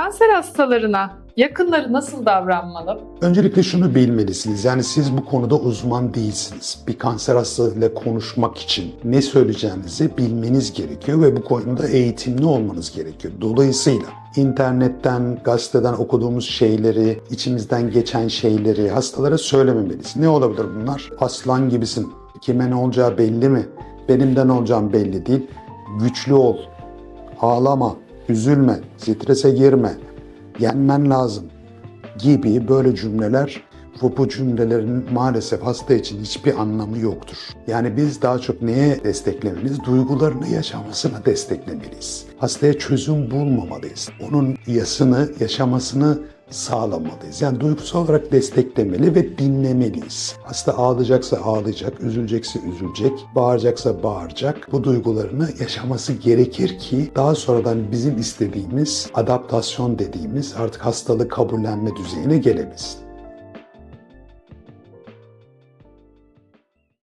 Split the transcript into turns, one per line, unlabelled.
Kanser hastalarına yakınları nasıl davranmalı?
Öncelikle şunu bilmelisiniz. Yani siz bu konuda uzman değilsiniz. Bir kanser hastalığıyla konuşmak için ne söyleyeceğinizi bilmeniz gerekiyor ve bu konuda eğitimli olmanız gerekiyor. Dolayısıyla internetten, gazeteden okuduğumuz şeyleri, içimizden geçen şeyleri hastalara söylememeliyiz. Ne olabilir bunlar? Aslan gibisin. Kime ne olacağı belli mi? Benim de ne olacağım belli değil. Güçlü ol. Ağlama, üzülme, strese girme. Yenmen lazım gibi böyle cümleler bu cümlelerin maalesef hasta için hiçbir anlamı yoktur. Yani biz daha çok neye desteklemeliyiz? Duygularını yaşamasına desteklemeliyiz. Hastaya çözüm bulmamalıyız. Onun yasını, yaşamasını sağlamalıyız. Yani duygusal olarak desteklemeli ve dinlemeliyiz. Hasta ağlayacaksa ağlayacak, üzülecekse üzülecek, bağıracaksa bağıracak. Bu duygularını yaşaması gerekir ki daha sonradan bizim istediğimiz adaptasyon dediğimiz artık hastalığı kabullenme düzeyine gelebilsin.